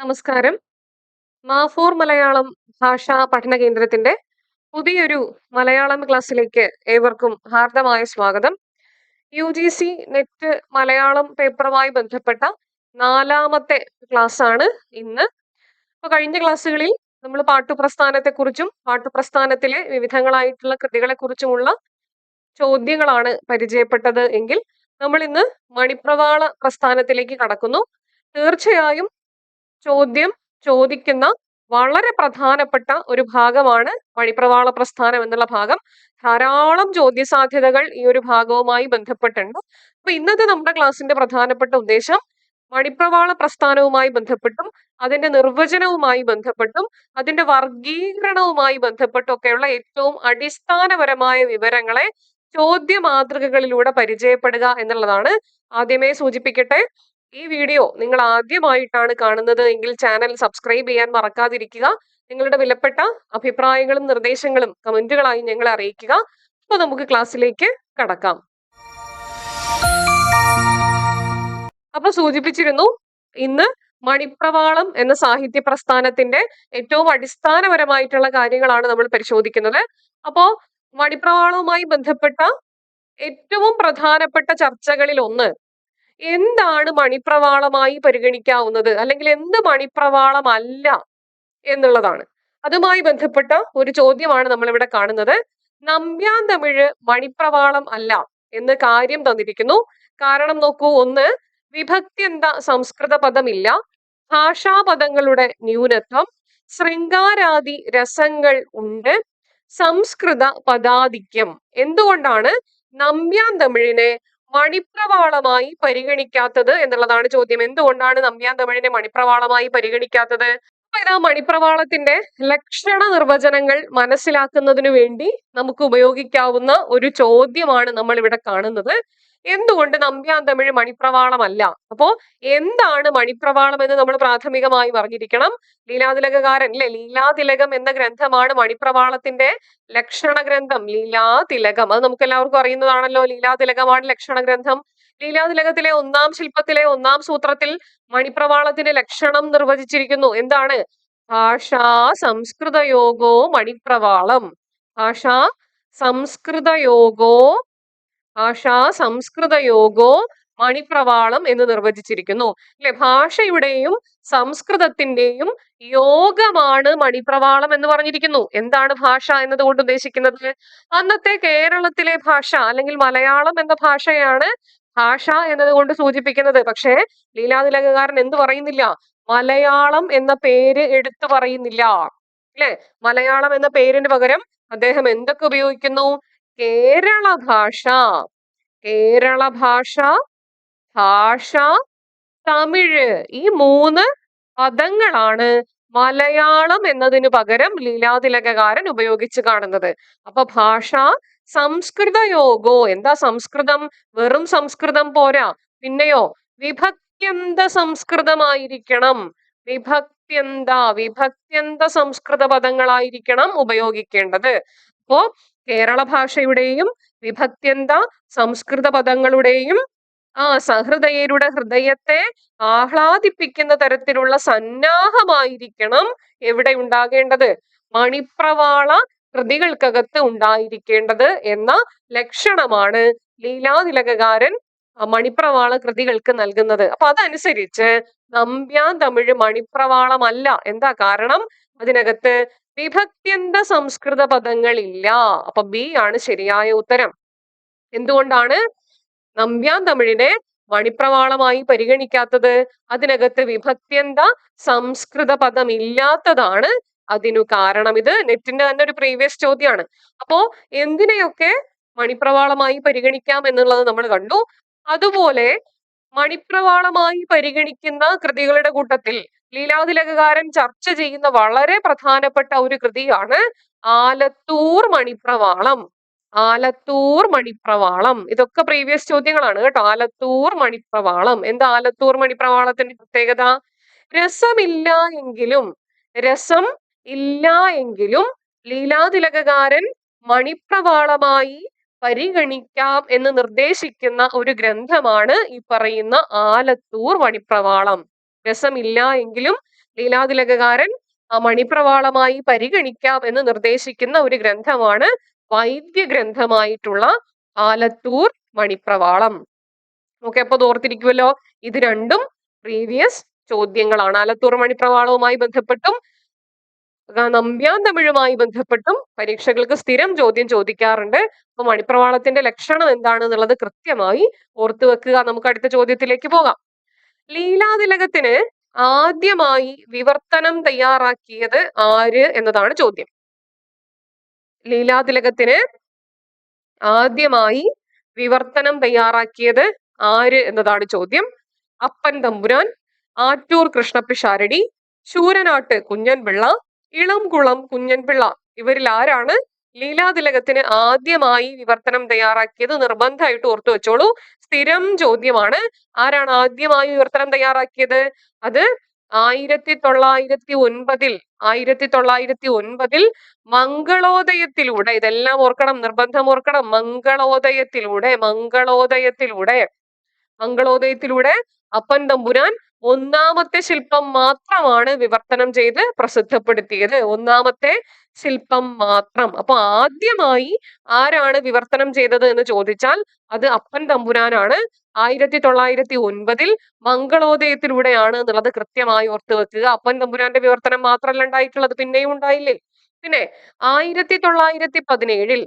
നമസ്കാരം. മാഫോർ മലയാളം ഭാഷാ പഠന കേന്ദ്രത്തിന്റെ പുതിയൊരു മലയാളം ക്ലാസ്സിലേക്ക് ഏവർക്കും ഹാർദമായ സ്വാഗതം. U G C net Malayalam പേപ്പറുമായി ബന്ധപ്പെട്ട നാലാമത്തെ ക്ലാസ് ആണ് ഇന്ന്. അപ്പൊ കഴിഞ്ഞ ക്ലാസ്സുകളിൽ നമ്മൾ പാട്ടുപ്രസ്ഥാനത്തെക്കുറിച്ചും പാട്ടുപ്രസ്ഥാനത്തിലെ വിവിധങ്ങളായിട്ടുള്ള കൃതികളെക്കുറിച്ചുമുള്ള ചോദ്യങ്ങളാണ് പരിചയപ്പെട്ടത് എങ്കിൽ നമ്മൾ ഇന്ന് മണിപ്രവാള പ്രസ്ഥാനത്തിലേക്ക് കടക്കുന്നു. തീർച്ചയായും ചോദ്യം ചോദിക്കുന്ന വളരെ പ്രധാനപ്പെട്ട ഒരു ഭാഗമാണ് വഴിപ്രവാള പ്രസ്ഥാനം എന്നുള്ള ഭാഗം. ധാരാളം ചോദ്യ സാധ്യതകൾ ഈ ഒരു ഭാഗവുമായി ബന്ധപ്പെട്ടുണ്ട്. അപ്പൊ ഇന്നത്തെ നമ്മുടെ ക്ലാസ്സിന്റെ പ്രധാനപ്പെട്ട ഉദ്ദേശം മണിപ്രവാള പ്രസ്ഥാനവുമായി ബന്ധപ്പെട്ടും അതിന്റെ നിർവചനവുമായി ബന്ധപ്പെട്ടും അതിന്റെ വർഗീകരണവുമായി ബന്ധപ്പെട്ടും ഒക്കെയുള്ള ഏറ്റവും അടിസ്ഥാനപരമായ വിവരങ്ങളെ ചോദ്യ മാതൃകകളിലൂടെ പരിചയപ്പെടുക എന്നുള്ളതാണ്. ആദ്യമേ സൂചിപ്പിക്കട്ടെ ഈ വീഡിയോ നിങ്ങൾ ആദ്യമായിട്ടാണ് കാണുന്നത് എങ്കിൽ ചാനൽ സബ്സ്ക്രൈബ് ചെയ്യാൻ മറക്കാതിരിക്കുക. നിങ്ങളുടെ വിലപ്പെട്ട അഭിപ്രായങ്ങളും നിർദ്ദേശങ്ങളും കമന്റുകളായി ഞങ്ങളെ അറിയിക്കുക. അപ്പൊ നമുക്ക് ക്ലാസ്സിലേക്ക് കടക്കാം. അപ്പൊ സൂചിപ്പിച്ചിരുന്നു ഇന്ന് മണിപ്രവാളം എന്ന സാഹിത്യ പ്രസ്ഥാനത്തിന്റെ ഏറ്റവും അടിസ്ഥാനപരമായിട്ടുള്ള കാര്യങ്ങളാണ് നമ്മൾ പരിശോധിക്കുന്നത്. അപ്പോ മണിപ്രവാളവുമായി ബന്ധപ്പെട്ട ഏറ്റവും പ്രധാനപ്പെട്ട ചർച്ചകളിൽ ഒന്ന് എന്താണ് മണിപ്രവാളമായി പരിഗണിക്കാവുന്നത് അല്ലെങ്കിൽ എന്ത് മണിപ്രവാളമല്ല എന്നുള്ളതാണ്. അതുമായി ബന്ധപ്പെട്ട ഒരു ചോദ്യമാണ് നമ്മൾ ഇവിടെ കാണുന്നത്. നമ്പ്യാൻ തമിഴ് മണിപ്രവാളം അല്ല എന്ന് കാര്യം തന്നിരിക്കുന്നു. കാരണം നോക്കൂ ഒന്ന് വിഭക്തി എന്താ സംസ്കൃത പദമില്ല. ഭാഷാപദങ്ങളുടെ ന്യൂനത്വം. ശൃംഗാരാദി രസങ്ങൾ ഉണ്ട്. സംസ്കൃത പദാധിക്യം. എന്തുകൊണ്ടാണ് നമ്പ്യാൻ തമിഴിനെ മണിപ്രവാളമായി പരിഗണിക്കാത്തത് എന്നുള്ളതാണ് ചോദ്യം. എന്തുകൊണ്ടാണ് നമ്പ്യാൻ തമിഴിനെ മണിപ്രവാളമായി പരിഗണിക്കാത്തത്? ഇതാ മണിപ്രവാളത്തിന്റെ ലക്ഷണ നിർവചനങ്ങൾ മനസ്സിലാക്കുന്നതിനു വേണ്ടി നമുക്ക് ഉപയോഗിക്കാവുന്ന ഒരു ചോദ്യമാണ് നമ്മൾ ഇവിടെ കാണുന്നത്. എന്തുകൊണ്ട് നമ്പ്യാൻ തമിഴ് മണിപ്രവാളമല്ല? അപ്പോ എന്താണ് മണിപ്രവാളം എന്ന് നമ്മൾ പ്രാഥമികമായി അറിഞ്ഞിരിക്കണം. ലീലാതിലകകാരൻ അല്ലെ ലീലാതിലകം എന്ന ഗ്രന്ഥമാണ് മണിപ്രവാളത്തിന്റെ ലക്ഷണ ഗ്രന്ഥം. ലീലാതിലകം അത് നമുക്ക് എല്ലാവർക്കും അറിയുന്നതാണല്ലോ ലീലാതിലകമാണ് ലക്ഷണ ഗ്രന്ഥം. ലീലാതിലകത്തിലെ ഒന്നാം ശില്പത്തിലെ ഒന്നാം സൂത്രത്തിൽ മണിപ്രവാളത്തിന്റെ ലക്ഷണം നിർവചിച്ചിരിക്കുന്നു. എന്താണ്? ഭാഷാ സംസ്കൃതയോഗോ മണിപ്രവാളം. ഭാഷാ സംസ്കൃതയോഗോ ഭാഷാ സംസ്കൃതയോഗോ മണിപ്രവാളം എന്ന് നിർവചിച്ചിരിക്കുന്നു. അല്ലെ ഭാഷയുടെയും സംസ്കൃതത്തിന്റെയും യോഗമാണ് മണിപ്രവാളം എന്ന് പറഞ്ഞിരിക്കുന്നു. എന്താണ് ഭാഷ എന്നതുകൊണ്ട് ഉദ്ദേശിക്കുന്നത്? അന്നത്തെ കേരളത്തിലെ ഭാഷ അല്ലെങ്കിൽ മലയാളം എന്ന ഭാഷയാണ് ഭാഷ എന്നതുകൊണ്ട് സൂചിപ്പിക്കുന്നത്. പക്ഷേ ലീലാതിലകകാരൻ എന്ത് പറയുന്നില്ല? മലയാളം എന്ന പേര് എടുത്തു പറയുന്നില്ല. അല്ലെ മലയാളം എന്ന പേരിന് പകരം അദ്ദേഹം എന്തൊക്കെ ഉപയോഗിക്കുന്നു? കേരള ഭാഷ കേരള ഭാഷ ഭാഷ തമിഴ് ഈ മൂന്ന് പദങ്ങളാണ് മലയാളം എന്നതിന് പകരം ലീലാതിലകകാരൻ ഉപയോഗിച്ച് കാണുന്നത്. അപ്പൊ ഭാഷ സംസ്കൃതയോഗോ എന്താ സംസ്കൃതം? വെറും സംസ്കൃതം പോരാ. പിന്നെയോ വിഭക്ത്യന്ത സംസ്കൃതമായിരിക്കണം. വിഭക്ത്യന്ത വിഭക്ത്യന്ത സംസ്കൃത പദങ്ങളായിരിക്കണം ഉപയോഗിക്കേണ്ടത്. അപ്പോ കേരള ഭാഷയുടെയും വിഭക്ത്യന്ത സംസ്കൃത പദങ്ങളുടെയും ആ സഹൃദയരുടെ ഹൃദയത്തെ ആഹ്ലാദിപ്പിക്കുന്ന തരത്തിലുള്ള സന്നാഹമായിരിക്കണം എവിടെ ഉണ്ടാകേണ്ടത്? മണിപ്രവാള കൃതികൾക്കകത്ത് ഉണ്ടായിരിക്കേണ്ടത് എന്ന ലക്ഷണമാണ് ലീലാതിലകകാരൻ മണിപ്രവാള കൃതികൾക്ക് നൽകുന്നത്. അപ്പൊ അതനുസരിച്ച് നമ്പ്യാൻ തമിഴ് മണിപ്രവാളമല്ല. എന്താ കാരണം? അതിനകത്ത് വിഭക്ത്യന്ത സംസ്കൃത പദങ്ങളില്ല. അപ്പൊ ബി ആണ് ശരിയായ ഉത്തരം. എന്തുകൊണ്ടാണ് നമ്പ്യാൻ തമിഴിനെ മണിപ്രവാളമായി പരിഗണിക്കാത്തത്? അതിനകത്ത് വിഭക്ത്യന്ത സംസ്കൃത പദം പദമില്ലാത്തതാണ് അതിനു കാരണം. ഇത് നെറ്റിന്റെ തന്നെ ഒരു പ്രീവിയസ് ചോദ്യമാണ് അപ്പോ എന്തിനെയൊക്കെ മണിപ്രവാളമായി പരിഗണിക്കാം എന്നുള്ളത് നമ്മൾ കണ്ടു. അതുപോലെ മണിപ്രവാളമായി പരിഗണിക്കുന്ന കൃതികളുടെ കൂട്ടത്തിൽ ലീലാതിലകകാരൻ ചർച്ച ചെയ്യുന്ന വളരെ പ്രധാനപ്പെട്ട ഒരു കൃതിയാണ് ആലത്തൂർ മണിപ്രവാളം. ആലത്തൂർ മണിപ്രവാളം ഇതൊക്കെ പ്രീവിയസ് ചോദ്യങ്ങളാണ് കേട്ടോ. ആലത്തൂർ മണിപ്രവാളം. എന്താ ആലത്തൂർ മണിപ്രവാളത്തിന്റെ പ്രത്യേകത? രസമില്ല എങ്കിലും രസം ഇല്ല എങ്കിലും ലീലാതിലകകാരൻ മണിപ്രവാളമായി പരിഗണിക്കാം എന്ന് നിർദ്ദേശിക്കുന്ന ഒരു ഗ്രന്ഥമാണ് ഈ പറയുന്ന ആലത്തൂർ മണിപ്രവാളം. രസമില്ല എങ്കിലും ലീലാതിലകകാരൻ ആ മണിപ്രവാളമായി പരിഗണിക്കാം എന്ന് നിർദ്ദേശിക്കുന്ന ഒരു ഗ്രന്ഥമാണ് വൈദ്യ ഗ്രന്ഥമായിട്ടുള്ള ആലത്തൂർ മണിപ്രവാളം. ഓക്കെ അപ്പൊ ഓർത്തിരിക്കുമല്ലോ ഇത് രണ്ടും പ്രീവിയസ് ചോദ്യങ്ങളാണ്. ആലത്തൂർ മണിപ്രവാളവുമായി ബന്ധപ്പെട്ടും നമ്പ്യാൻ തമിഴുമായി ബന്ധപ്പെട്ടും പരീക്ഷകൾക്ക് സ്ഥിരം ചോദ്യം ചോദിക്കാറുണ്ട്. അപ്പൊ മണിപ്രവാളത്തിന്റെ ലക്ഷണം എന്താണ് എന്നുള്ളത് കൃത്യമായി ഓർത്തു വെക്കുക. നമുക്ക് അടുത്ത ചോദ്യത്തിലേക്ക് പോകാം. ലീലാതിലകത്തിന് ആദ്യമായി വിവർത്തനം തയ്യാറാക്കിയത് ആര് എന്നതാണ് ചോദ്യം. ലീലാതിലകത്തിന് ആദ്യമായി വിവർത്തനം തയ്യാറാക്കിയത് ആര് എന്നതാണ് ചോദ്യം. അപ്പൻ തമ്പുരാൻ ആറ്റൂർ കൃഷ്ണപ്പിഷാരടി ശൂരനാട്ട് കുഞ്ഞൻപിള്ള ഇളംകുളം കുഞ്ഞൻപിള്ള. ഇവരിൽ ആരാണ്? ലീലാതിലകത്തിന് ആദ്യമായി വിവർത്തനം തയ്യാറാക്കിയത് നിർബന്ധമായിട്ട് ഓർത്തു വെച്ചോളൂ. സ്ഥിരം ചോദ്യമാണ്. ആരാണ് ആദ്യമായി വിവർത്തനം തയ്യാറാക്കിയത്? അത് ആയിരത്തി തൊള്ളായിരത്തി ഒൻപതിൽ ആയിരത്തി തൊള്ളായിരത്തി ഒൻപതിൽ മംഗളോദയത്തിലൂടെ ഇതെല്ലാം ഓർക്കണം നിർബന്ധം ഓർക്കണം മംഗളോദയത്തിലൂടെ മംഗളോദയത്തിലൂടെ മംഗളോദയത്തിലൂടെ അപ്പൻ തമ്പുരാൻ ഒന്നാമത്തെ ശില്പം മാത്രമാണ് വിവർത്തനം ചെയ്ത് പ്രസിദ്ധപ്പെടുത്തിയത്. ഒന്നാമത്തെ ശില്പം മാത്രം. അപ്പൊ ആദ്യമായി ആരാണ് വിവർത്തനം ചെയ്തത് എന്ന് ചോദിച്ചാൽ അത് അപ്പൻ തമ്പുരാനാണ്. ആയിരത്തി തൊള്ളായിരത്തി ഒൻപതിൽ മംഗളോദയത്തിലൂടെയാണ് എന്നുള്ളത് കൃത്യമായി ഓർത്തു വെക്കുക. അപ്പൻ തമ്പുരാന്റെ വിവർത്തനം മാത്രമല്ല ഉണ്ടായിട്ടുള്ളത് പിന്നെയും ഉണ്ടായില്ലേ? പിന്നെ ആയിരത്തി തൊള്ളായിരത്തി പതിനേഴിൽ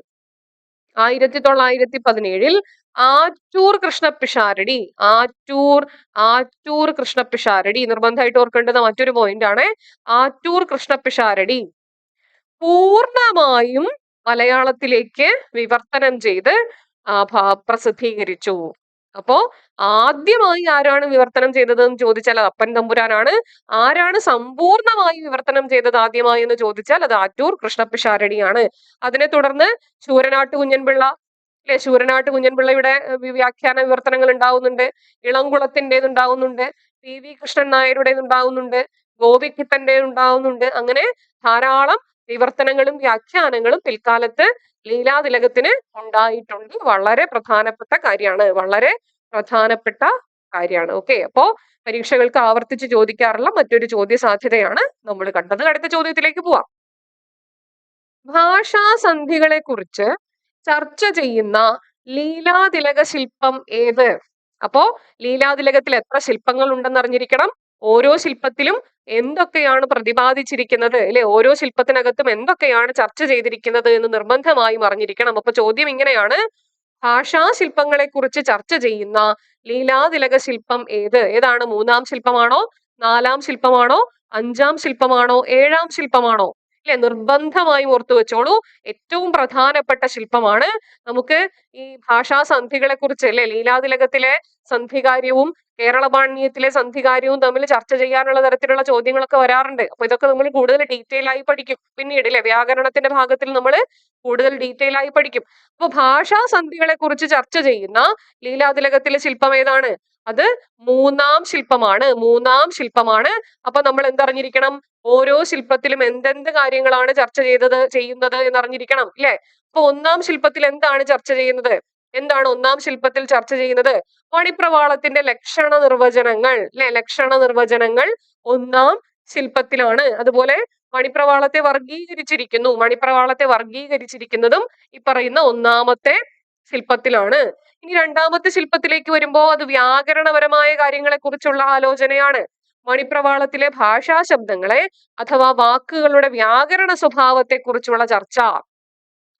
ആയിരത്തി തൊള്ളായിരത്തി പതിനേഴിൽ ആറ്റൂർ കൃഷ്ണപിഷാരടി. ആറ്റൂർ ആറ്റൂർ കൃഷ്ണപിഷാരടി. നിർബന്ധമായിട്ട് ഓർക്കേണ്ടുന്ന മറ്റൊരു പോയിന്റ് ആണ്. ആറ്റൂർ കൃഷ്ണപിഷാരടി. പൂർണമായും മലയാളത്തിലേക്ക് വിവർത്തനം ചെയ്ത് പ്രസിദ്ധീകരിച്ചു. അപ്പോ ആദ്യമായി ആരാണ് വിവർത്തനം ചെയ്തത് എന്ന് ചോദിച്ചാൽ അത് അപ്പൻ തമ്പുരാനാണ്. ആരാണ് സമ്പൂർണമായി വിവർത്തനം ചെയ്തത് ആദ്യമായി എന്ന് ചോദിച്ചാൽ അത് ആറ്റൂർ കൃഷ്ണപിഷാരടിയാണ്. അതിനെ തുടർന്ന് ശൂരനാട്ട് കുഞ്ഞൻപിള്ള അല്ലെ ശൂരനാട്ട് കുഞ്ഞൻപിള്ളയുടെ വ്യാഖ്യാന വിവർത്തനങ്ങൾ ഉണ്ടാവുന്നുണ്ട് ഇളംകുളത്തിന്റെത് ഉണ്ടാവുന്നുണ്ട് പി വി കൃഷ്ണൻ നായരുടേത് ഉണ്ടാവുന്നുണ്ട് ഗോപിക്കുട്ടന്റെ ഉണ്ടാവുന്നുണ്ട് അങ്ങനെ ധാരാളം വിവർത്തനങ്ങളും വ്യാഖ്യാനങ്ങളും പിൽക്കാലത്ത് ലീലാതിലകത്തിന് ഉണ്ടായിട്ടുണ്ട്. വളരെ പ്രധാനപ്പെട്ട കാര്യമാണ്. വളരെ പ്രധാനപ്പെട്ട കാര്യമാണ്. ഓക്കെ. അപ്പോ പരീക്ഷകൾക്ക് ആവർത്തിച്ച് ചോദിക്കാറുള്ള മറ്റൊരു ചോദ്യ സാധ്യതയാണ് നമ്മൾ കണ്ടത്. അടുത്ത ചോദ്യത്തിലേക്ക് പോവാം. ഭാഷാസന്ധികളെ കുറിച്ച് ചർച്ച ചെയ്യുന്ന ലീലാതിലക ശില്പം ഏത്? അപ്പോ ലീലാതിലകത്തിൽ എത്ര ശില്പങ്ങൾ ഉണ്ടെന്ന് അറിഞ്ഞിരിക്കണം. ഓരോ ശില്പത്തിലും എന്തൊക്കെയാണ് പ്രതിപാദിച്ചിരിക്കുന്നത്? അല്ലെ? ഓരോ ശില്പത്തിനകത്തും എന്തൊക്കെയാണ് ചർച്ച ചെയ്തിരിക്കുന്നത് എന്ന് നിർബന്ധമായും അറിഞ്ഞിരിക്കണം. അപ്പൊ ചോദ്യം ഇങ്ങനെയാണ്. ഭാഷാശില്പങ്ങളെ കുറിച്ച് ചർച്ച ചെയ്യുന്ന ലീലാതിലക ശില്പം ഏത്? ഏതാണ്? മൂന്നാം ശില്പമാണോ? നാലാം ശില്പമാണോ? അഞ്ചാം ശില്പമാണോ? ഏഴാം ശില്പമാണോ? അല്ലെ? നിർബന്ധമായും ഓർത്തു വെച്ചോളൂ. ഏറ്റവും പ്രധാനപ്പെട്ട ശില്പമാണ് നമുക്ക് ഈ ഭാഷാ ഭാഷാസന്ധികളെ കുറിച്ച് അല്ലെ? ലീലാതിലകത്തിലെ സന്ധികാര്യവും കേരള പാണ്ഡ്യത്തിലെ സന്ധികാര്യവും തമ്മിൽ ചർച്ച ചെയ്യാനുള്ള തരത്തിലുള്ള ചോദ്യങ്ങളൊക്കെ വരാറുണ്ട്. അപ്പൊ ഇതൊക്കെ നമ്മൾ കൂടുതൽ ഡീറ്റെയിൽ ആയി പഠിക്കും. പിന്നീട് അല്ലെ? വ്യാകരണത്തിന്റെ ഭാഗത്തിൽ നമ്മൾ കൂടുതൽ ഡീറ്റെയിൽ ആയി പഠിക്കും. അപ്പൊ ഭാഷാസന്ധികളെ കുറിച്ച് ചർച്ച ചെയ്യുന്ന ലീലാതിലകത്തിലെ ശില്പം ഏതാണ്? അത് മൂന്നാം ശില്പമാണ് മൂന്നാം ശില്പമാണ്. അപ്പൊ നമ്മൾ എന്തറിഞ്ഞിരിക്കണം? ഓരോ ശില്പത്തിലും എന്തെന്ത് കാര്യങ്ങളാണ് ചർച്ച ചെയ്തത് ചെയ്യുന്നത് എന്നറിഞ്ഞിരിക്കണം അല്ലെ അപ്പൊ ഒന്നാം ശില്പത്തിൽ എന്താണ് ചർച്ച ചെയ്യുന്നത്? എന്താണ് ഒന്നാം ശില്പത്തിൽ ചർച്ച ചെയ്യുന്നത്? മണിപ്രവാളത്തിന്റെ ലക്ഷണ നിർവചനങ്ങൾ അല്ലെ ലക്ഷണ നിർവചനങ്ങൾ ഒന്നാം ശില്പത്തിലാണ്. അതുപോലെ മണിപ്രവാളത്തെ വർഗീകരിച്ചിരിക്കുന്നു. മണിപ്രവാളത്തെ വർഗീകരിച്ചിരിക്കുന്നതും ഈ പറയുന്ന ഒന്നാമത്തെ ശില്പത്തിലാണ്. ഇനി രണ്ടാമത്തെ ശില്പത്തിലേക്ക് വരുമ്പോ അത് വ്യാകരണപരമായ കാര്യങ്ങളെ കുറിച്ചുള്ള ആലോചനയാണ്. മണിപ്രവാളത്തിലെ ഭാഷാ ശബ്ദങ്ങളെ അഥവാ വാക്കുകളുടെ വ്യാകരണ സ്വഭാവത്തെ കുറിച്ചുള്ള ചർച്ച.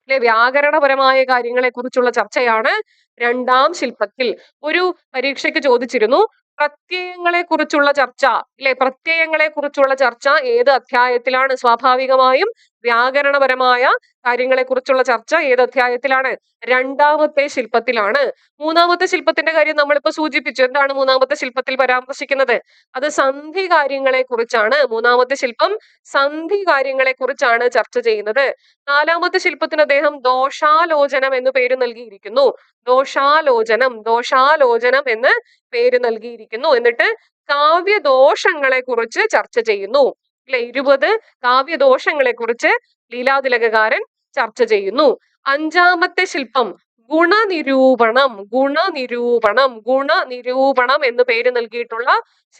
അല്ലെ വ്യാകരണപരമായ കാര്യങ്ങളെ കുറിച്ചുള്ള ചർച്ചയാണ് രണ്ടാം ശില്പത്തിൽ. ഒരു പരീക്ഷയ്ക്ക് ചോദിച്ചിരുന്നു പ്രത്യയങ്ങളെ കുറിച്ചുള്ള ചർച്ച. അല്ലെ പ്രത്യയങ്ങളെ കുറിച്ചുള്ള ചർച്ച ഏത് അധ്യായത്തിലാണ്? സ്വാഭാവികമായും വ്യാകരണപരമായ കാര്യങ്ങളെ കുറിച്ചുള്ള ചർച്ച ഏത് അധ്യായത്തിലാണ്? രണ്ടാമത്തെ ശില്പത്തിലാണ്. മൂന്നാമത്തെ ശില്പത്തിന്റെ കാര്യം നമ്മളിപ്പോ സൂചിപ്പിച്ചു. എന്താണ് മൂന്നാമത്തെ ശില്പത്തിൽ പരാമർശിക്കുന്നത്? അത് സന്ധി കാര്യങ്ങളെ കുറിച്ചാണ് മൂന്നാമത്തെ ശില്പം സന്ധി കാര്യങ്ങളെ കുറിച്ചാണ് ചർച്ച ചെയ്യുന്നത്. നാലാമത്തെ ശില്പത്തിന് അദ്ദേഹം ദോഷാലോചനം എന്ന് പേര് നൽകിയിരിക്കുന്നു. ദോഷാലോചനം ദോഷാലോചനം എന്ന് പേര് നൽകിയിരിക്കുന്നു. എന്നിട്ട് കാവ്യദോഷങ്ങളെ കുറിച്ച് ചർച്ച ചെയ്യുന്നു. അല്ലെ ഇരുപത് കാവ്യദോഷങ്ങളെ കുറിച്ച് ലീലാതിലകകാരൻ ചർച്ച ചെയ്യുന്നു. അഞ്ചാമത്തെ ശില്പം ഗുണനിരൂപണം ഗുണനിരൂപണം ഗുണനിരൂപണം എന്ന് പേര് നൽകിയിട്ടുള്ള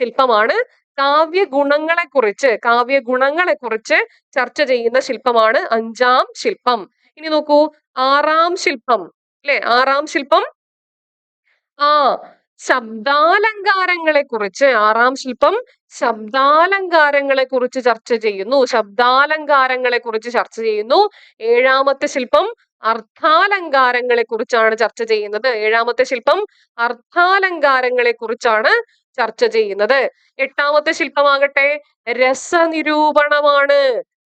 ശില്പമാണ് കാവ്യ ഗുണങ്ങളെ കുറിച്ച് കാവ്യ ഗുണങ്ങളെ കുറിച്ച് ചർച്ച ചെയ്യുന്ന ശില്പമാണ് അഞ്ചാം ശില്പം. ഇനി നോക്കൂ ആറാം ശില്പം അല്ലെ ആറാം ശില്പം ആ ശബ്ദാലങ്കാരങ്ങളെ കുറിച്ച് ആറാം ശില്പം ശബ്ദാലങ്കാരങ്ങളെ കുറിച്ച് ചർച്ച ചെയ്യുന്നു. ശബ്ദാലങ്കാരങ്ങളെ കുറിച്ച് ചർച്ച ചെയ്യുന്നു. ഏഴാമത്തെ ശില്പം അർത്ഥാലങ്കാരങ്ങളെ കുറിച്ചാണ് ചർച്ച ചെയ്യുന്നത്. ഏഴാമത്തെ ശില്പം അർത്ഥാലങ്കാരങ്ങളെ കുറിച്ചാണ് ചർച്ച ചെയ്യുന്നത്. എട്ടാമത്തെ ശില്പമാകട്ടെ രസനിരൂപണമാണ്.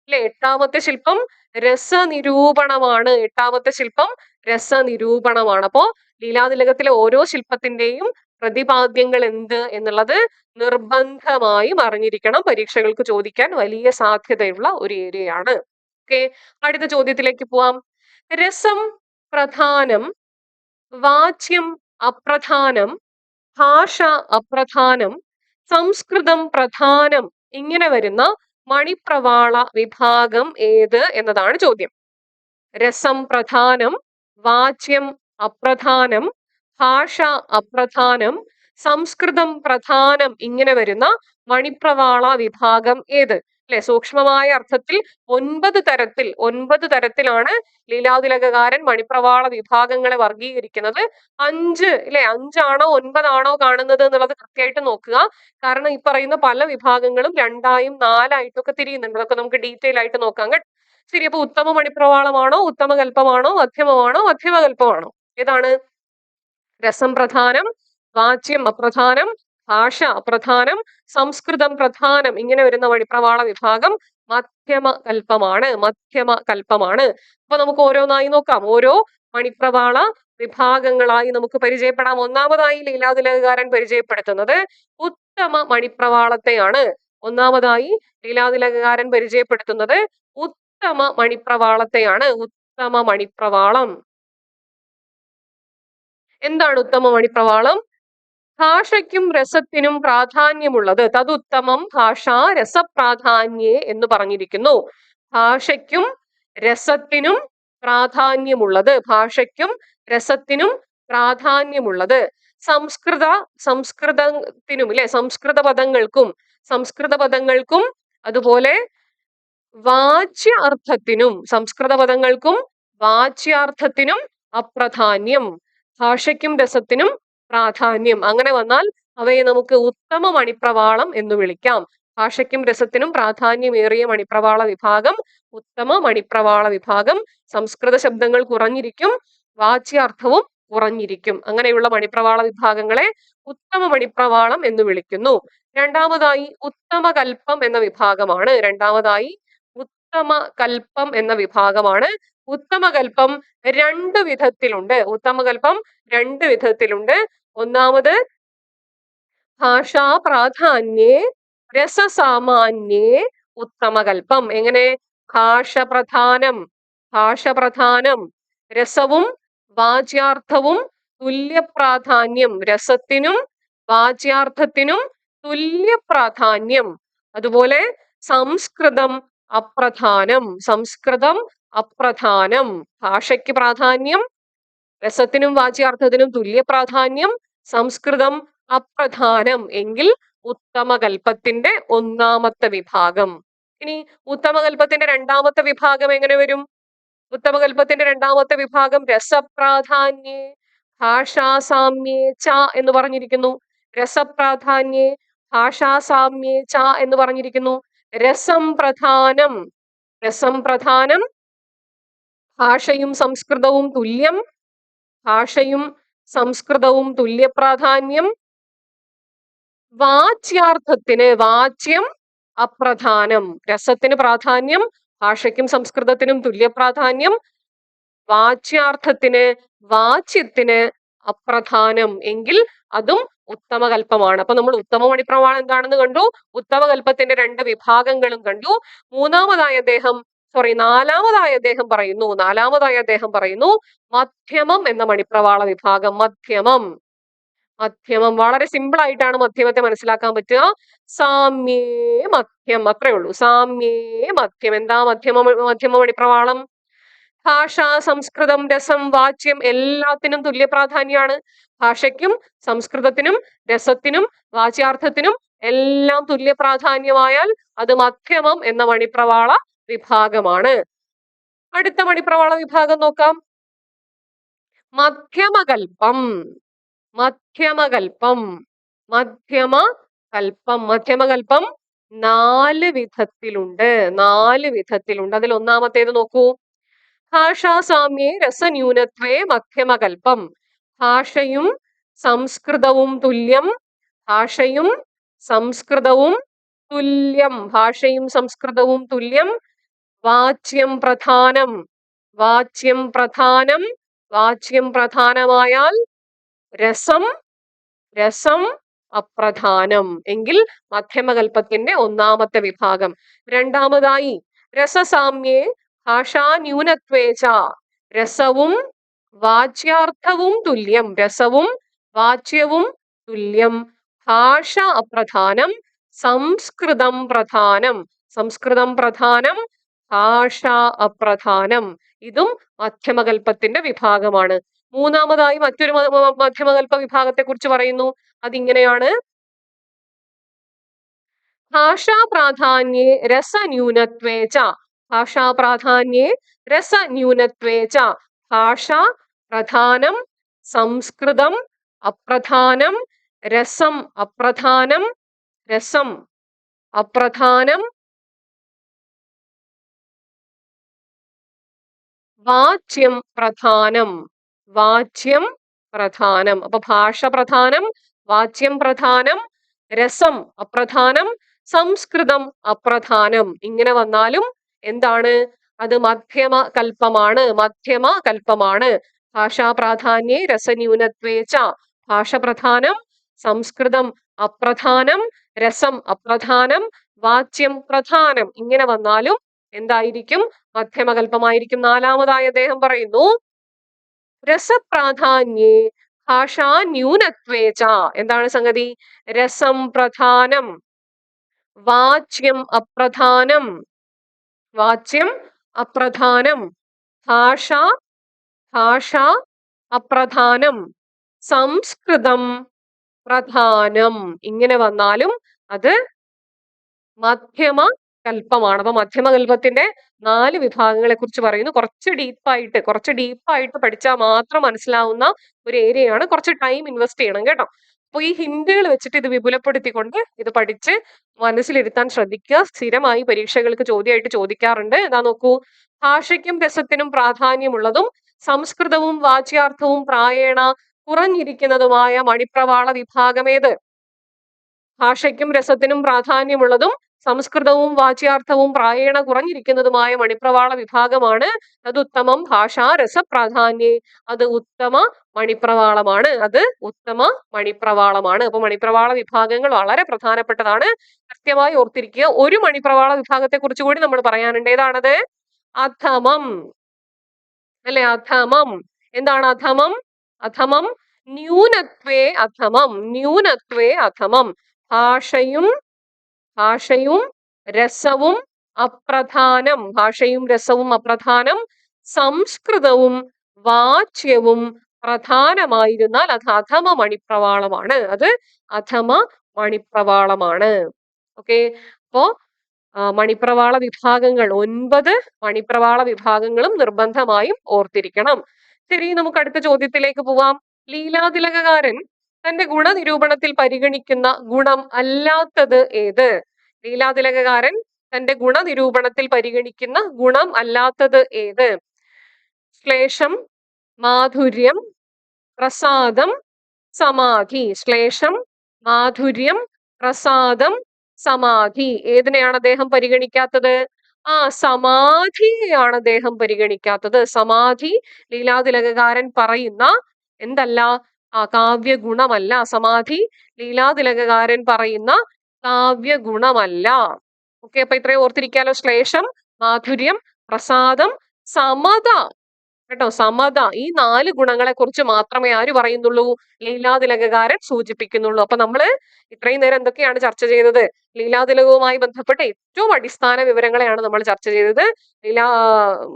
അല്ലെ? എട്ടാമത്തെ ശില്പം രസനിരൂപണമാണ്. എട്ടാമത്തെ ശില്പം രസനിരൂപണമാണ്. അപ്പോ ലീലാതിലകത്തിലെ ഓരോ ശില്പത്തിന്റെയും പ്രതിപാദ്യങ്ങൾ എന്ത് എന്നുള്ളത് നിർബന്ധമായും അറിഞ്ഞിരിക്കണം. പരീക്ഷകൾക്ക് ചോദിക്കാൻ വലിയ സാധ്യതയുള്ള ഒരു ഏരിയയാണ് ഓക്കെ അടുത്ത ചോദ്യത്തിലേക്ക് പോവാം. രസം പ്രധാനം വാച്യം അപ്രധാനം ഭാഷ അപ്രധാനം സംസ്കൃതം പ്രധാനം ഇങ്ങനെ വരുന്ന മണിപ്രവാള വിഭാഗം ഏത് എന്നതാണ് ചോദ്യം. രസം പ്രധാനം വാച്യം അപ്രധാനം ഭാഷ അപ്രധാനം സംസ്കൃതം പ്രധാനം ഇങ്ങനെ വരുന്ന മണിപ്രവാള വിഭാഗം ഏത്? അല്ലെ? സൂക്ഷ്മമായ അർത്ഥത്തിൽ ഒൻപത് തരത്തിൽ ഒൻപത് തരത്തിലാണ് ലീലാതിലകകാരൻ മണിപ്രവാള വിഭാഗങ്ങളെ വർഗീകരിക്കുന്നത് അഞ്ച് അല്ലെ? അഞ്ചാണോ ഒൻപതാണോ കാണുന്നത് എന്നുള്ളത് കൃത്യമായിട്ട് നോക്കുക. കാരണം ഈ പറയുന്ന പല വിഭാഗങ്ങളും രണ്ടായും നാലായിട്ടൊക്കെ തിരിയുന്നുണ്ട്. അതൊക്കെ നമുക്ക് ഡീറ്റെയിൽ ആയിട്ട് നോക്കാം കേട്ടോ. ശരി അപ്പൊ ഉത്തമ മണിപ്രവാളമാണോ ഉത്തമകൽപ്പമാണോ മധ്യമമാണോ മധ്യമകൽപ്പമാണോ? ഏതാണ്? രസം പ്രധാനം വാച്യം അപ്രധാനം ഭാഷ അപ്രധാനം സംസ്കൃതം പ്രധാനം ഇങ്ങനെ വരുന്ന വഴിപ്രവാള വിഭാഗം മധ്യമ കൽപ്പമാണ് മധ്യമ കൽപ്പമാണ് അപ്പൊ നമുക്ക് ഓരോന്നായി നോക്കാം. ഓരോ മണിപ്രവാള വിഭാഗങ്ങളായി നമുക്ക് പരിചയപ്പെടാം. ഒന്നാമതായി ലീലാതിലകാരൻ പരിചയപ്പെടുത്തുന്നത് ഉത്തമ മണിപ്രവാളത്തെയാണ്. ഒന്നാമതായി ലീലാതിലകാരൻ പരിചയപ്പെടുത്തുന്നത് ഉത്തമ മണിപ്രവാളത്തെയാണ്. ഉത്തമ മണിപ്രവാളം. എന്താണ് ഉത്തമ മണിപ്രവാളം? ഭാഷയ്ക്കും രസത്തിനും പ്രാധാന്യമുള്ളത്. തതുത്തമം ഭാഷ രസപ്രാധാന്യേ എന്ന് പറഞ്ഞിരിക്കുന്നു. ഭാഷയ്ക്കും രസത്തിനും പ്രാധാന്യമുള്ളത്. ഭാഷയ്ക്കും രസത്തിനും പ്രാധാന്യമുള്ളത്. സംസ്കൃത സംസ്കൃതത്തിനും അല്ലെ സംസ്കൃത പദങ്ങൾക്കും സംസ്കൃത പദങ്ങൾക്കും അതുപോലെ വാച്യ അർത്ഥത്തിനും സംസ്കൃത പദങ്ങൾക്കും വാച്യാർത്ഥത്തിനും അപ്രധാന്യം. ഭാഷയ്ക്കും രസത്തിനും പ്രാധാന്യം. അങ്ങനെ വന്നാൽ അവയെ നമുക്ക് ഉത്തമ മണിപ്രവാളം എന്ന് വിളിക്കാം. ഭാഷയ്ക്കും രസത്തിനും പ്രാധാന്യമേറിയ മണിപ്രവാള വിഭാഗം ഉത്തമ മണിപ്രവാള വിഭാഗം. സംസ്കൃത ശബ്ദങ്ങൾ കുറഞ്ഞിരിക്കും വാച്യാർത്ഥവും കുറഞ്ഞിരിക്കും. അങ്ങനെയുള്ള മണിപ്രവാള വിഭാഗങ്ങളെ ഉത്തമ മണിപ്രവാളം എന്ന് വിളിക്കുന്നു. രണ്ടാമതായി ഉത്തമ കൽപ്പം എന്ന വിഭാഗമാണ്. രണ്ടാമതായി ഉത്തമ കൽപ്പം എന്ന വിഭാഗമാണ്. ഉത്തമകൽപ്പം രണ്ട് വിധത്തിലുണ്ട്. ഉത്തമകൽപ്പം രണ്ട് വിധത്തിലുണ്ട്. ഒന്നാമത് ഭാഷാ പ്രാധാന്യേ രസസാമാന്യേ ഉത്തമകൽപ്പം. എങ്ങനെ? ഭാഷ പ്രധാനം ഭാഷ പ്രധാനം രസവും വാച്യാർത്ഥവും തുല്യ പ്രാധാന്യം രസത്തിനും വാച്യാർത്ഥത്തിനും തുല്യ പ്രാധാന്യം അതുപോലെ സംസ്കൃതം അപ്രധാനം. സംസ്കൃതം അപ്രധാനം. ഭാഷയ്ക്ക് പ്രാധാന്യം രസത്തിനും വാച്യാർത്ഥത്തിനും തുല്യ പ്രാധാന്യം സംസ്കൃതം അപ്രധാനം. എങ്കിൽ ഉത്തമകൽപ്പത്തിന്റെ ഒന്നാമത്തെ വിഭാഗം. ഇനി ഉത്തമകൽപ്പത്തിന്റെ രണ്ടാമത്തെ വിഭാഗം എങ്ങനെ വരും? ഉത്തമകൽപ്പത്തിന്റെ രണ്ടാമത്തെ വിഭാഗം രസപ്രാധാന്യേ ഭാഷാസാമ്യേ ച എന്ന് പറഞ്ഞിരിക്കുന്നു. രസപ്രാധാന്യേ ഭാഷാസാമ്യേ ച എന്ന് പറഞ്ഞിരിക്കുന്നു. രസം പ്രധാനം രസം പ്രധാനം ഭാഷയും സംസ്കൃതവും തുല്യം. ഭാഷയും സംസ്കൃതവും തുല്യ പ്രാധാന്യം വാച്യാർത്ഥത്തിന് വാച്യം അപ്രധാനം. രസത്തിന് പ്രാധാന്യം ഭാഷയ്ക്കും സംസ്കൃതത്തിനും തുല്യ പ്രാധാന്യം വാച്യാർത്ഥത്തിന് വാച്യത്തിന് അപ്രധാനം എങ്കിൽ അതും ഉത്തമകൽപ്പമാണ്. അപ്പൊ നമ്മൾ ഉത്തമ മണിപ്രമാണം എന്താണെന്ന് കണ്ടു. ഉത്തമകൽപ്പത്തിന്റെ രണ്ട് വിഭാഗങ്ങളും കണ്ടു. മൂന്നാമതായി അദ്ദേഹം സോറി നാലാമതായി അദ്ദേഹം പറയുന്നു നാലാമതായി അദ്ദേഹം പറയുന്നു മധ്യമം എന്ന മണിപ്രവാള വിഭാഗം മധ്യമം. മധ്യമം വളരെ സിമ്പിൾ ആയിട്ടാണ് മധ്യമത്തെ മനസ്സിലാക്കാൻ പറ്റുക. സാമ്യേ മധ്യം അത്രേ ഉള്ളൂ. സാമ്യേ മധ്യം. എന്താ മധ്യമ മധ്യമ മണിപ്രവാളം? ഭാഷ സംസ്കൃതം രസം വാച്യം എല്ലാത്തിനും തുല്യ പ്രാധാന്യമാണ് ഭാഷയ്ക്കും സംസ്കൃതത്തിനും രസത്തിനും വാച്യാർത്ഥത്തിനും എല്ലാം തുല്യ പ്രാധാന്യമായാൽ അത് മധ്യമം എന്ന മണിപ്രവാള വിഭാഗമാണ്. അടുത്ത മണിപ്രവാള വിഭാഗം നോക്കാം. മധ്യമകൽപ്പം. മധ്യമകൽപ്പം. മധ്യമ കൽപ്പം മധ്യമകൽപ്പം നാല് വിധത്തിലുണ്ട്. നാല് വിധത്തിലുണ്ട്. അതിൽ ഒന്നാമത്തേത് നോക്കൂ. ഭാഷാസാമ്യേ രസന്യൂനത്വേ മധ്യമകൽപ്പം. ഭാഷയും സംസ്കൃതവും തുല്യം. ഭാഷയും സംസ്കൃതവും തുല്യം. ഭാഷയും സംസ്കൃതവും തുല്യം. വാച്യം പ്രധാനം. വാച്യം പ്രധാനം. വാച്യം പ്രധാനമായാൽ രസം രസം അപ്രധാനം. എങ്കിൽ മധ്യമകൽപ്പത്തിന്റെ ഒന്നാമത്തെ വിഭാഗം. രണ്ടാമതായി രസസാമ്യേ ഭാഷാ ന്യൂനത്വേച രസവും വാച്യാർത്ഥവും തുല്യം. രസവും വാച്യവും തുല്യം. ഭാഷ അപ്രധാനം സംസ്കൃതം പ്രധാനം. സംസ്കൃതം പ്രധാനം ഭാഷ അപ്രധാനം. ഇതും മധ്യമകൽപ്പത്തിന്റെ വിഭാഗമാണ്. മൂന്നാമതായി മറ്റൊരു മധ്യമകൽപ്പ വിഭാഗത്തെ കുറിച്ച് പറയുന്നു. അതിങ്ങനെയാണ്. ഭാഷാ പ്രാധാന്യേ രസന്യൂനത്വേ ച. ഭാഷാ പ്രാധാന്യേ രസന്യൂനത്വേച ച. ഭാഷ പ്രധാനം സംസ്കൃതം അപ്രധാനം രസം അപ്രധാനം രസം അപ്രധാനം വാച്യം പ്രധാനം വാച്യം പ്രധാനം. അപ്പൊ ഭാഷ പ്രധാനം വാച്യം പ്രധാനം രസം അപ്രധാനം സംസ്കൃതം അപ്രധാനം. ഇങ്ങനെ വന്നാലും എന്താണ്? അത് മധ്യമ കൽപ്പമാണ് മധ്യമ കൽപ്പമാണ് ഭാഷാ പ്രാധാന്യേ രസന്യൂനത്വേച്ച ഭാഷ പ്രധാനം സംസ്കൃതം അപ്രധാനം രസം അപ്രധാനം വാച്യം പ്രധാനം. ഇങ്ങനെ വന്നാലും എന്തായിരിക്കും? മധ്യമകൽപ്പമായിരിക്കും നാലാമതായി അദ്ദേഹം പറയുന്നു. രസപ്രാധാന്യേ ഭാഷാ ന്യൂനത്വേച എന്താണ് സംഗതി? രസം പ്രധാനം. വാച്യം അപ്രധാനം. വാച്യം അപ്രധാനം. ഭാഷ ഭാഷ അപ്രധാനം. സംസ്കൃതം പ്രധാനം. ഇങ്ങനെ വന്നാലും അത് മധ്യമ കൽപ്പമാണ് അപ്പൊ മധ്യമകൽപ്പത്തിന്റെ നാല് വിഭാഗങ്ങളെ കുറിച്ച് പറയുന്നു. കുറച്ച് ഡീപ്പായിട്ട് കുറച്ച് ഡീപ്പായിട്ട് പഠിച്ചാൽ മാത്രം മനസ്സിലാവുന്ന ഒരു ഏരിയയാണ്. കുറച്ച് ടൈം ഇൻവെസ്റ്റ് ചെയ്യണം കേട്ടോ. അപ്പൊ ഈ ഹിന്ദികൾ വെച്ചിട്ട് ഇത് വിപുലപ്പെടുത്തിക്കൊണ്ട് ഇത് പഠിച്ച് മനസ്സിലിരുത്താൻ ശ്രദ്ധിക്കുക. സ്ഥിരമായി പരീക്ഷകൾക്ക് ചോദ്യമായിട്ട് ചോദിക്കാറുണ്ട്. എന്താ നോക്കൂ. ഭാഷയ്ക്കും രസത്തിനും പ്രാധാന്യമുള്ളതും സംസ്കൃതവും വാച്യാർത്ഥവും പ്രായേണ കുറഞ്ഞിരിക്കുന്നതുമായ മണിപ്രവാള വിഭാഗമേത്? ഭാഷയ്ക്കും രസത്തിനും പ്രാധാന്യമുള്ളതും സംസ്കൃതവും വാച്യാർത്ഥവും പ്രായേണ കുറഞ്ഞിരിക്കുന്നതുമായ മണിപ്രവാള വിഭാഗമാണ്. അത് ഉത്തമം ഭാഷാ രസപ്രാധാന്യേ. അത് ഉത്തമ മണിപ്രവാളമാണ്. അത് ഉത്തമ മണിപ്രവാളമാണ്. അപ്പൊ മണിപ്രവാള വിഭാഗങ്ങൾ വളരെ പ്രധാനപ്പെട്ടതാണ്. കൃത്യമായി ഓർത്തിരിക്കുക ഒരു മണിപ്രവാള വിഭാഗത്തെ കുറിച്ച് കൂടി നമ്മൾ പറയാനുണ്ട്. ഏതാണത്? അധമം. അല്ലെ? അധമം. എന്താണ് അധമം? അധമം ന്യൂനത്വേ അധമം. ന്യൂനത്വേ അധമം. ഭാഷയും ഭാഷയും രസവും അപ്രധാനം. ഭാഷയും രസവും അപ്രധാനം സംസ്കൃതവും വാച്യവും പ്രധാനമായിരുന്നാൽ അത് അധമ മണിപ്രവാളമാണ്. അത് അധമ മണിപ്രവാളമാണ്. ഓക്കെ? അപ്പോ മണിപ്രവാള വിഭാഗങ്ങൾ ഒൻപത് മണിപ്രവാള വിഭാഗങ്ങളും നിർബന്ധമായും ഓർത്തിരിക്കണം. ശരി നമുക്ക് അടുത്ത ചോദ്യത്തിലേക്ക് പോവാം. ലീലാതിലകകാരൻ തന്റെ ഗുണനിരൂപണത്തിൽ പരിഗണിക്കുന്ന ഗുണം അല്ലാത്തത് ഏത്? ലീലാതിലകകാരൻ തന്റെ ഗുണനിരൂപണത്തിൽ പരിഗണിക്കുന്ന ഗുണം അല്ലാത്തത് ഏത്? ശ്ലേഷം മാധുര്യം പ്രസാദം സമാധി. ശ്ലേഷം മാധുര്യം പ്രസാദം സമാധി. ഏതിനെയാണ് അദ്ദേഹം പരിഗണിക്കാത്തത്? ആ സമാധിയെയാണ് അദ്ദേഹം പരിഗണിക്കാത്തത്. സമാധി ലീലാതിലകകാരൻ പറയുന്ന എന്തല്ല? ആ കാവ്യ ഗുണമല്ല സമാധി ലീലാതിലകകാരൻ പറയുന്ന കാവ്യ ഗുണമല്ല ഓക്കെ അപ്പൊ ഇത്രയും ഓർത്തിരിക്കാലോ. ശ്ലേഷം മാധുര്യം പ്രസാദം സമത. കേട്ടോ? സമത ഈ നാല് ഗുണങ്ങളെ കുറിച്ച് മാത്രമേ ആര് പറയുന്നുള്ളൂ? ലീലാതിലകകാരൻ സൂചിപ്പിക്കുന്നുള്ളൂ. അപ്പൊ നമ്മൾ ഇത്രയും നേരം എന്തൊക്കെയാണ് ചർച്ച ചെയ്തത്? ലീലാതിലകവുമായി ബന്ധപ്പെട്ട ഏറ്റവും അടിസ്ഥാന വിവരങ്ങളെയാണ് നമ്മൾ ചർച്ച ചെയ്തത്. ലീലാ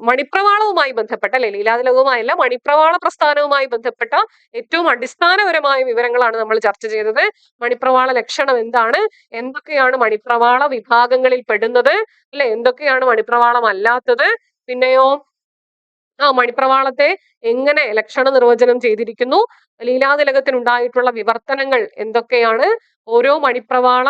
മണിപ്രവാളവുമായി ബന്ധപ്പെട്ട അല്ലെ? ലീലാതിലകവുമായല്ല മണിപ്രവാള പ്രസ്ഥാനവുമായി ബന്ധപ്പെട്ട ഏറ്റവും അടിസ്ഥാനപരമായ വിവരങ്ങളാണ് നമ്മൾ ചർച്ച ചെയ്തത്. മണിപ്രവാള ലക്ഷണം എന്താണ്? എന്തൊക്കെയാണ് മണിപ്രവാള വിഭാഗങ്ങളിൽ പെടുന്നത്? അല്ലെ? എന്തൊക്കെയാണ് മണിപ്രവാളം അല്ലാത്തത് പിന്നെയോ ആ മണിപ്രവാളത്തെ എങ്ങനെ ലക്ഷണ നിർവചനം ചെയ്തിരിക്കുന്നു? ലീലാതിലകത്തിനുണ്ടായിട്ടുള്ള വിവർത്തനങ്ങൾ എന്തൊക്കെയാണ്? ഓരോ മണിപ്രവാള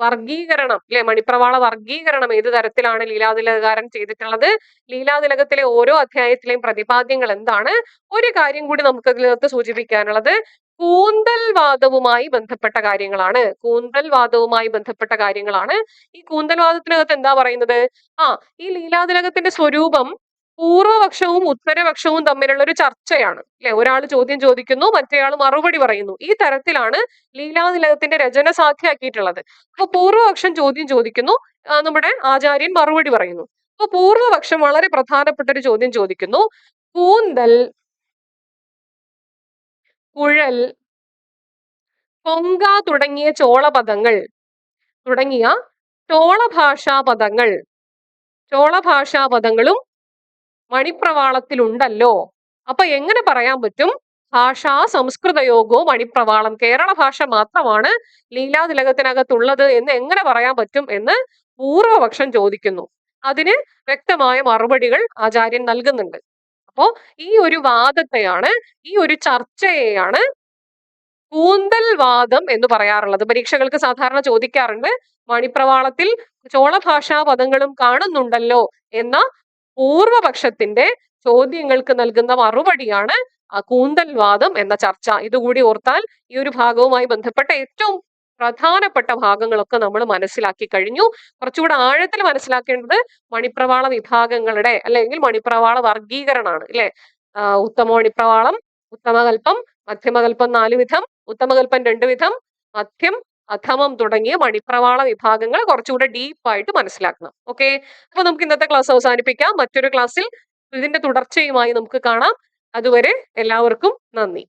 വർഗീകരണം അല്ലെ മണിപ്രവാള വർഗീകരണം ഏത് തരത്തിലാണ് ലീലാതിലകാരൻ ചെയ്തിട്ടുള്ളത്? ലീലാതിലകത്തിലെ ഓരോ അധ്യായത്തിലെയും പ്രതിപാദ്യങ്ങൾ എന്താണ്? ഒരു കാര്യം കൂടി നമുക്ക് ഇതിനകത്ത് സൂചിപ്പിക്കാനുള്ളത്. കൂന്തൽ വാദവുമായി ബന്ധപ്പെട്ട കാര്യങ്ങളാണ്. കൂന്തൽ വാദവുമായി ബന്ധപ്പെട്ട കാര്യങ്ങളാണ്. ഈ കൂന്തൽ വാദത്തിനകത്ത് എന്താ പറയുന്നത്? ആ ഈ ലീലാതിലകത്തിന്റെ സ്വരൂപം പൂർവപക്ഷവും ഉത്തരപക്ഷവും തമ്മിലുള്ള ഒരു ചർച്ചയാണ്. അല്ലെ ഒരാൾ ചോദ്യം ചോദിക്കുന്നു മറ്റേയാൾ മറുപടി പറയുന്നു. ഈ തരത്തിലാണ് ലീലാതിലകത്തിന്റെ രചന സാധ്യമാക്കിയിട്ടുള്ളത് അപ്പൊ പൂർവപക്ഷം ചോദ്യം ചോദിക്കുന്നു നമ്മുടെ ആചാര്യൻ മറുപടി പറയുന്നു. അപ്പൊ പൂർവപക്ഷം വളരെ പ്രധാനപ്പെട്ട ഒരു ചോദ്യം ചോദിക്കുന്നു. കൂന്തൽ കുഴൽ കൊങ്ക തുടങ്ങിയ ചോളപദങ്ങൾ തുടങ്ങിയ ചോളഭാഷാ പദങ്ങൾ ചോളഭാഷാ പദങ്ങളും മണിപ്രവാളത്തിലുണ്ടല്ലോ. അപ്പൊ എങ്ങനെ പറയാൻ പറ്റും? ഭാഷാ സംസ്കൃതയോഗോ മണിപ്രവാളം. കേരള ഭാഷ മാത്രമാണ് ലീലാതിലകത്തിനകത്തുള്ളത് എന്ന് എങ്ങനെ പറയാൻ പറ്റും എന്ന് പൂർവപക്ഷം ചോദിക്കുന്നു. അതിന് വ്യക്തമായ മറുപടികൾ ആചാര്യൻ നൽകുന്നുണ്ട്. അപ്പോ ഈ ഒരു വാദത്തെയാണ് ഈ ഒരു ചർച്ചയെയാണ് കൂന്തൽ വാദം എന്ന് പറയാറുള്ളത്. പരീക്ഷകൾക്ക് സാധാരണ ചോദിക്കാറുണ്ട് മണിപ്രവാളത്തിൽ ചോളഭാഷാ പദങ്ങളും കാണുന്നുണ്ടല്ലോ എന്ന പൂർവപക്ഷത്തിന്റെ ചോദ്യങ്ങൾക്ക് നൽകുന്ന മറുപടിയാണ് കൂന്തൽവാദം കൂന്തൽ വാദം എന്ന ചർച്ച. ഇതുകൂടി ഓർത്താൽ ഈ ഒരു ഭാഗവുമായി ബന്ധപ്പെട്ട ഏറ്റവും പ്രധാനപ്പെട്ട ഭാഗങ്ങളൊക്കെ നമ്മൾ മനസ്സിലാക്കി കഴിഞ്ഞു. കുറച്ചുകൂടെ ആഴത്തിൽ മനസ്സിലാക്കേണ്ടത് മണിപ്രവാള വിഭാഗങ്ങളുടെ അല്ലെങ്കിൽ മണിപ്രവാള വർഗീകരണമാണ് അല്ലെ ഉത്തമ മണിപ്രവാളം ഉത്തമകൽപ്പം മധ്യമകൽപ്പം നാല് വിധം ഉത്തമകൽപ്പം രണ്ട് വിധം മധ്യം അധമം തുടങ്ങിയ മണിപ്രവാള വിഭാഗങ്ങൾ കുറച്ചുകൂടെ ഡീപ്പായിട്ട് മനസ്സിലാക്കണം. ഓക്കെ? അപ്പൊ നമുക്ക് ഇന്നത്തെ ക്ലാസ് അവസാനിപ്പിക്കാം. മറ്റൊരു ക്ലാസ്സിൽ ഇതിന്റെ തുടർച്ചയുമായി നമുക്ക് കാണാം. അതുവരെ എല്ലാവർക്കും നന്ദി.